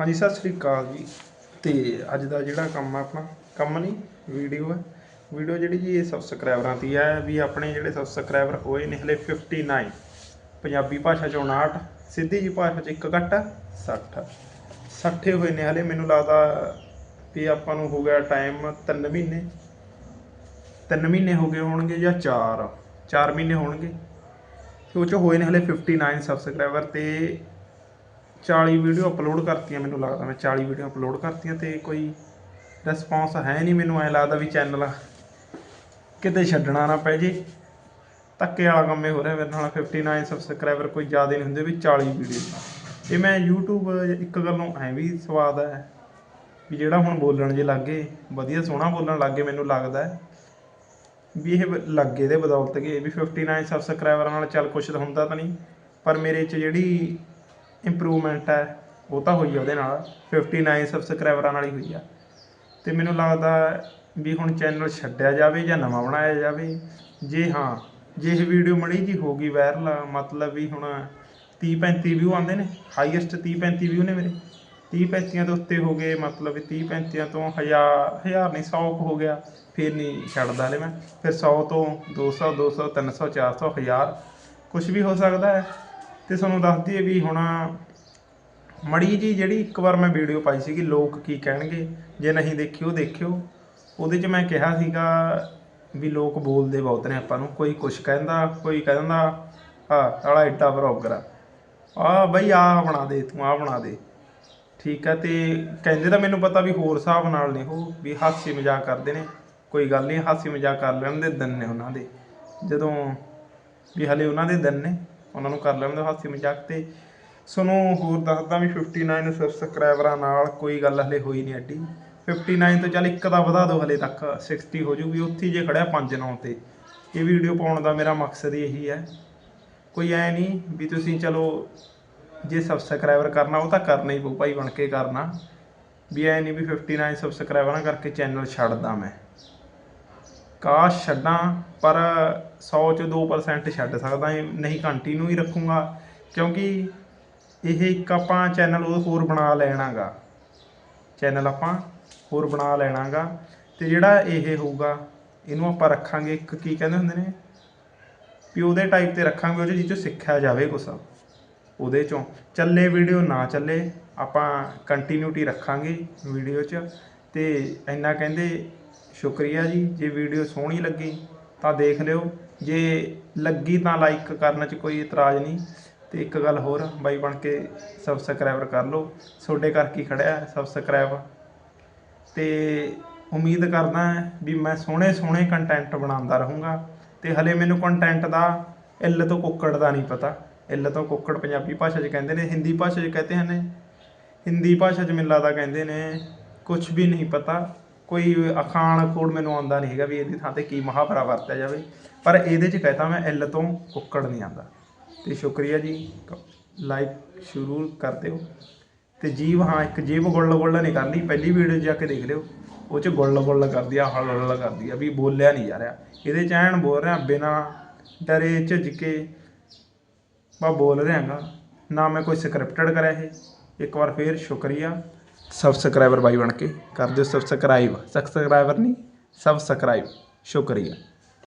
ਹਾਂਜੀ, ਸਤਿ ਸ੍ਰੀ ਅਕਾਲ ਜੀ। ਤੇ ਅੱਜ ਦਾ ਜਿਹੜਾ ਕੰਮ ਆ ਆਪਣਾ, ਕੰਮ ਨਹੀਂ, ਵੀਡੀਓ ਹੈ ਵੀਡੀਓ ਜਿਹੜੀ ਜੀ ਇਹ ਸਬਸਕ੍ਰਾਈਬਰਾਂ ਦੀ ਹੈ ਵੀ ਆਪਣੇ ਜਿਹੜੇ ਸਬਸਕ੍ਰਾਈਬਰ ਹੋਏ ਨੇ ਹਲੇ 59 ਪੰਜਾਬੀ ਭਾਸ਼ਾ ਚ 59 ਸਿੱਧੀ ਜੀ ਭਾਸ਼ਾ ਚ ਇੱਕ ਘੱਟ 60 60 ਹੋਏ ਨੇ ਹਲੇ, ਮੈਨੂੰ ਲੱਗਦਾ ਵੀ ਆਪਾਂ ਨੂੰ ਹੋ ਗਿਆ ਟਾਈਮ 3 ਮਹੀਨੇ। 3 ਮਹੀਨੇ ਹੋ ਗਏ ਹੋਣਗੇ ਜਾਂ 4 4 ਮਹੀਨੇ ਹੋਣਗੇ। ਤੇ ਉਹ ਚ ਹੋਏ ਨੇ ਹਲੇ 59 ਸਬਸਕ੍ਰਾਈਬਰ ਤੇ 40 ਵੀਡੀਓ ਅਪਲੋਡ ਕਰਤੀਆਂ ਮੈਨੂੰ ਲੱਗਦਾ, ਮੈਂ 40 ਵੀਡੀਓ ਅਪਲੋਡ ਕਰਤੀਆਂ ਤੇ ਕੋਈ ਰਿਸਪੌਂਸ ਹੈ ਨਹੀਂ ਮੈਨੂੰ, ਐ ਲੱਗਦਾ ਵੀ ਚੈਨਲ ਕਿਤੇ ਛੱਡਣਾ ਨਾ ਪੈ ਜੇ। ਧੱਕੇ ਵਾਲਾ ਕੰਮ ਹੀ ਹੋ ਰਿਹਾ ਮੇਰੇ ਨਾਲ 59 ਸਬਸਕ੍ਰਾਈਬਰ ਕੋਈ ਜ਼ਿਆਦਾ ਨਹੀਂ ਹੁੰਦੇ ਵੀ 40 ਵੀਡੀਓ। ਇਹ ਮੈਂ YouTube ਇੱਕ ਗੱਲੋਂ ਐ ਵੀ ਸਵਾਦ ਹੈ ਵੀ ਜਿਹੜਾ ਹੁਣ ਬੋਲਣ ਜੇ ਲੱਗੇ ਵਧੀਆ ਸੋਹਣਾ ਬੋਲਣ ਲੱਗੇ ਮੈਨੂੰ ਲੱਗਦਾ ਹੈ। ਵੀ ਇਹ ਲੱਗੇ ਦੇ ਬਦੌਲਤ ਕਿ ਵੀ 59 ਸਬਸਕ੍ਰਾਈਬਰਾਂ ਨਾਲ ਚੱਲ ਕੁਛ ਤਾਂ ਹੁੰਦਾ ਤਾਂ ਨਹੀਂ, ਪਰ ਮੇਰੇ 'ਚ ਜਿਹੜੀ ਇੰਪਰੂਵਮੈਂਟ ਹੈ, ਉਹ ਤਾਂ ਹੋਈ ਆ ਉਹਦੇ ਨਾਲ 59 ਸਬਸਕ੍ਰਾਈਬਰਾਂ ਨਾਲ ਹੀ ਹੋਈ ਆ। ਤੇ ਮੈਨੂੰ ਲੱਗਦਾ ਵੀ ਹੁਣ ਚੈਨਲ ਛੱਡਿਆ ਜਾਵੇ ਜਾਂ ਨਵਾਂ ਬਣਾਇਆ ਜਾਵੇ, ਜੇ ਹਾਂ, ਜੇ ਇਹ ਵੀਡੀਓ ਮੜੀ ਜੀ ਹੋ ਗਈ ਵਾਇਰਲ ਮਤਲਬ ਵੀ ਹੁਣ 30 35 ਵਿਊ ਆਉਂਦੇ ਨੇ ਹਾਈਐਸਟ 30 35 ਵਿਊ ਨੇ ਮੇਰੇ। 30 35 ਤੋਂ ਉੱਤੇ ਹੋ ਗਏ, ਮਤਲਬ ਵੀ 30 35 ਤੋਂ 1000 1000 ਨਹੀਂ 100 ਕੁ ਹੋ ਗਿਆ, ਫਿਰ ਨਹੀਂ ਛੱਡਦਾ ਹਲੇ ਮੈਂ। ਫਿਰ 100 ਤੋਂ 200 200 300 400 1000 ਕੁਝ ਵੀ ਹੋ ਸਕਦਾ ਹੈ। ਤੇ ਤੁਹਾਨੂੰ ਦੱਸ ਦਈਏ ਵੀ ਹੁਣ ਮੜੀ ਜੀ ਜਿਹੜੀ ਇੱਕ ਵਾਰ ਮੈਂ ਵੀਡੀਓ ਪਾਈ ਸੀਗੀ, ਲੋਕ ਕੀ ਕਹਿਣਗੇ, ਜੇ ਨਹੀਂ ਦੇਖੀ ਉਹ ਦੇਖਿਓ। ਉਹਦੇ 'ਚ ਮੈਂ ਕਿਹਾ ਸੀਗਾ ਵੀ ਲੋਕ ਬੋਲਦੇ ਬਹੁਤ ਨੇ ਆਪਾਂ ਨੂੰ, ਕੋਈ ਕੁਛ ਕਹਿੰਦਾ, ਕੋਈ ਕਹਿੰਦਾ ਆ ਸਾਲਾ ਇੱਟਾ ਬਰੋਗਰ ਆ ਆ ਬਈ ਆ ਬਣਾ ਦੇ, ਤੂੰ ਆ ਬਣਾ ਦੇ। ਠੀਕ ਆ, ਤੇ ਕਹਿੰਦੇ ਤਾਂ ਮੈਨੂੰ ਪਤਾ ਵੀ ਹੋਰ ਹਿਸਾਬ ਨਾਲ ਨੇ ਉਹ, ਵੀ ਹਾਸੀ ਮਜ਼ਾਕ ਕਰਦੇ ਨੇ। ਕੋਈ ਗੱਲ ਨਹੀਂ, ਹਾਸੀ ਮਜ਼ਾਕ ਕਰ ਲੈਣ ਦੇ ਦਿਨ ਨੇ ਉਹਨਾਂ ਦੇ। ਜਦੋਂ ਵੀ ਹਲੇ ਉਹਨਾਂ ਦੇ ਦਿਨ ਨੇ। ਉਹਨਾਂ ਨੂੰ ਕਰ ਲੈਣ ਦਿਓ ਹਾਸੀ ਮਜ਼ਾਕ ਤੇ। ਸੋਨੂੰ ਹੋਰ ਦੱਸਦਾ ਵੀ 59 ਸਬਸਕ੍ਰਾਈਬਰਾਂ ਨਾਲ ਕੋਈ ਗੱਲ ਹਲੇ ਹੋਈ ਨਹੀਂ ਐਡੀ। 59 ਤੋਂ ਚੱਲ ਇੱਕ ਦਾ ਵਧਾ ਦਿਓ ਹਲੇ ਤੱਕ 60 ਹੋ ਜੂਗੀ। ਉੱਥੇ ਜੇ ਖੜਿਆ 5 9 ਤੇ। ਇਹ ਵੀਡੀਓ ਪਾਉਣ ਦਾ ਮੇਰਾ ਮਕਸਦ ਇਹੀ ਹੈ। ਕੋਈ ਐ ਨਹੀਂ ਵੀ ਤੁਸੀਂ ਚਲੋ, ਜੇ ਸਬਸਕ੍ਰਾਈਬਰ ਕਰਨਾ, ਉਹ ਤਾਂ ਕਰਨਾ ਹੀ ਪਊ, ਭਾਈ ਬਣ ਕੇ ਕਰਨਾ। ਵੀ ਐ ਨਹੀਂ ਵੀ 59 ਸਬਸਕ੍ਰਾਈਬਰਾਂ ਕਰਕੇ ਚੈਨਲ ਛੱਡਦਾ ਮੈਂ। ਕਾਸ਼ ਛੱਡਾਂ ਪਰ 100 ਚ 2% ਛੱਡ ਸਕਦਾ ਹਾਂ, ਨਹੀਂ ਕੰਟੀਨਿਊ ਹੀ ਰੱਖੂੰਗਾ ਕਿਉਂਕਿ ਇਹ ਇੱਕ ਆਪਾਂ ਚੈਨਲ ਉਹ ਹੋਰ ਬਣਾ ਲੈਣਾਗਾ। ਚੈਨਲ ਆਪਾਂ ਹੋਰ ਬਣਾ ਲੈਣਾਗਾ ਤੇ ਜਿਹੜਾ ਇਹ ਹੋਊਗਾ ਇਹਨੂੰ ਆਪਾਂ ਰੱਖਾਂਗੇ ਇੱਕ ਕੀ ਕਹਿੰਦੇ ਹੁੰਦੇ ਨੇ? ਵੀ ਉਹਦੇ ਟਾਈਪ ਤੇ ਰੱਖਾਂਗੇ ਉਹ 'ਚ ਜਿਹ ਚੋਂ ਸਿੱਖਿਆ ਜਾਵੇ ਕੁਛ। ਉਹਦੇ ਚੋਂ ਚੱਲੇ ਵੀਡੀਓ ਨਾ ਚੱਲੇ ਆਪਾਂ ਕੰਟੀਨਿਊਟੀ ਰੱਖਾਂਗੇ ਵੀਡੀਓ 'ਚ ਤੇ ਇੰਨਾ ਕਹਿੰਦੇ ਸ਼ੁਕਰੀਆ ਜੀ, ਜੇ ਵੀਡੀਓ ਸੋਹਣੀ ਲੱਗੀ ਤਾਂ ਦੇਖ ਲਿਓ। ਜੇ ਲੱਗੀ ਤਾਂ ਲਾਈਕ ਕਰਨ 'ਚ ਕੋਈ ਇਤਰਾਜ਼ ਨਹੀਂ। ਤੇ ਇੱਕ ਗੱਲ ਹੋਰ, ਬਾਈ ਬਣ ਕੇ ਸਬਸਕ੍ਰਾਈਬਰ ਕਰ ਲਓ। ਤੁਹਾਡੇ ਕਰਕੇ ਕੀ ਖੜਿਆ ਸਬਸਕ੍ਰਾਈਬ ਤੇ ਉਮੀਦ ਕਰਦਾ ਵੀ ਮੈਂ ਸੋਹਣੇ ਸੋਹਣੇ ਕੰਟੈਂਟ ਬਣਾਉਂਦਾ ਰਹੂੰਗਾ। ਤੇ ਹਲੇ ਮੈਨੂੰ ਕੰਟੈਂਟ ਦਾ ਇੱਲ ਤੋਂ ਕੁੱਕੜ ਦਾ ਨਹੀਂ ਪਤਾ। ਇੱਲ ਤੋਂ ਕੁੱਕੜ ਪੰਜਾਬੀ ਭਾਸ਼ਾ 'ਚ ਕਹਿੰਦੇ ਨੇ, ਹਿੰਦੀ ਭਾਸ਼ਾ 'ਚ ਕਹਤੇ ਹਨ। ਹਿੰਦੀ ਭਾਸ਼ਾ 'ਚ ਮੈਨੂੰ ਲੱਗਦਾ ਕਹਿੰਦੇ ਨੇ ਕੁਝ ਵੀ ਨਹੀਂ ਪਤਾ। ਕੋਈ ਅਖਾਣ ਕੋਡ ਮੈਨੂੰ ਆਉਂਦਾ ਨਹੀਂ ਹੈਗਾ ਵੀ ਇਹਦੀ ਥਾਂ ਤੇ ਕੀ ਮਹਾਵਰਾ ਵਰਤਿਆ ਜਾਵੇ। ਪਰ ਇਹਦੇ 'ਚ ਕਹਤਾ ਮੈਂ ਇੱਲ ਤੋਂ ਕੁੱਕੜ ਨਹੀਂ ਆਉਂਦਾ। ਤੇ ਸ਼ੁਕਰੀਆ ਜੀ ਲਾਈਕ ਸ਼ੁਰੂ ਕਰ ਦਿਓ ਤੇ ਜੀਵ, ਹਾਂ, ਇੱਕ ਜੀਵ ਗੁੱਲ ਗੁੱਲ ਨਹੀਂ ਕਰਨੀ। ਪਹਿਲੀ ਵੀਡੀਓ ਜਾ ਕੇ ਦੇਖ ਲਿਓ। ਉਹ ਚ ਗੁੱਲ ਗੁੱਲ ਕਰਦੀ ਆ, ਹਲ ਹਲ ਕਰਦੀ ਆ, ਵੀ ਬੋਲਿਆ ਨਹੀਂ ਜਾ ਰਿਹਾ। ਇਹਦੇ ਚ ਐਨ ਬੋਲ ਰਿਹਾ, ਬਿਨਾ ਡਰੇ, ਝਿਜਕੇ ਮੈਂ ਬੋਲ ਰਿਹਾਗਾ। ਨਾ ਮੈਂ ਕੋਈ ਸਕ੍ਰਿਪਟਡ ਕਰਿਆ ਇਹ। ਇੱਕ ਵਾਰ ਫੇਰ ਸ਼ੁਕਰੀਆ। ਸਬਸਕ੍ਰਾਈਬਰ ਬਾਈ ਬਣ ਕੇ ਕਰ ਦਿਓ ਸਬਸਕ੍ਰਾਈਬ। ਸਬਸਕ੍ਰਾਈਬਰ ਨਹੀਂ ਸਬਸਕ੍ਰਾਈਬ। ਸ਼ੁਕਰੀਆ।